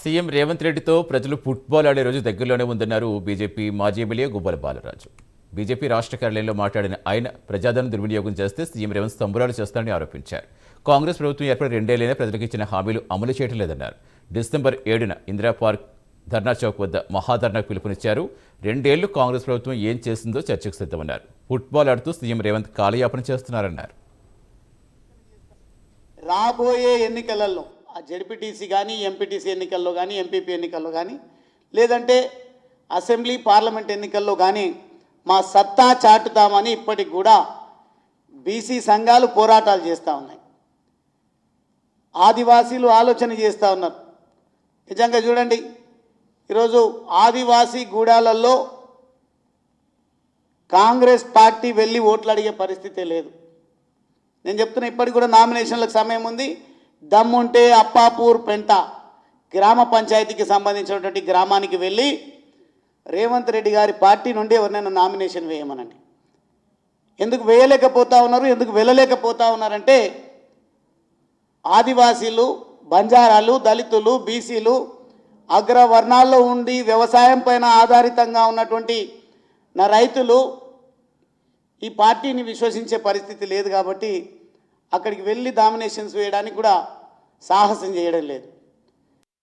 CM Revanth రెడ్డితో ప్రజలు football ఆడే రోజు దగ్గరలోనే ఉందన్నారు బీజేపీ మాజీ ఎమ్మెల్యే గుబ్బల బాలరాజు. బీజేపీ రాష్ట్ర కార్యాలయంలో మాట్లాడిన ఆయన ప్రజాధనం దుర్వినియోగం చేస్తే సీఎం రేవంత్ సంబరాలు చేస్తారని ఆరోపించారు. కాంగ్రెస్ ప్రభుత్వం ఏర్పడి రెండేళ్ళైనా ప్రజలకు ఇచ్చిన హామీలు అమలు చేయడం లేదన్నారు. డిసెంబర్ ఏడున ఇందిరా పార్క్ ధర్నా చౌక్ వద్ద మహాధర్నాకు పిలుపునిచ్చారు. రెండేళ్ళు కాంగ్రెస్ ప్రభుత్వం ఏం చేసిందో చర్చకు సిద్ధమన్నారు. ఫుట్బాల్ ఆడుతూ సీఎం రేవంత్ కాలయాపన చేస్తున్నారన్నారు. రాబోయే ఎన్నికలలో జడ్పీటీసీ కానీ ఎంపీటీసీ ఎన్నికల్లో కానీ ఎంపీపీ ఎన్నికల్లో కానీ లేదంటే అసెంబ్లీ పార్లమెంట్ ఎన్నికల్లో కానీ మా సత్తా చాటుతామని ఇప్పటికి కూడా బీసీ సంఘాలు పోరాటాలు చేస్తూ ఉన్నాయి. ఆదివాసీలు ఆలోచన చేస్తూ ఉన్నారు. నిజంగా చూడండి ఈరోజు ఆదివాసీ గూడాలలో కాంగ్రెస్ పార్టీ వెళ్ళి ఓట్లు అడిగే పరిస్థితే లేదు. నేను చెప్తున్నా ఇప్పటికి కూడా నామినేషన్లకు సమయం ఉంది. దమ్ముంటే అప్పాపూర్ పెంట గ్రామ పంచాయతీకి సంబంధించినటువంటి గ్రామానికి వెళ్ళి రేవంత్ రెడ్డి గారి పార్టీ నుండి ఎవరినైనా నామినేషన్ వేయమనండి. ఎందుకు వేయలేకపోతా ఉన్నారు ఎందుకు వెళ్ళలేకపోతా ఉన్నారంటే ఆదివాసీలు బంజారాలు దళితులు బీసీలు అగ్రవర్ణాల్లో ఉండి వ్యవసాయం పైన ఆధారితంగా ఉన్నటువంటి నా రైతులు ఈ పార్టీని విశ్వసించే పరిస్థితి లేదు కాబట్టి అక్కడికి వెళ్ళి డామినేషన్స్ వేయడానికి కూడా సాహసం చేయడం లేదు.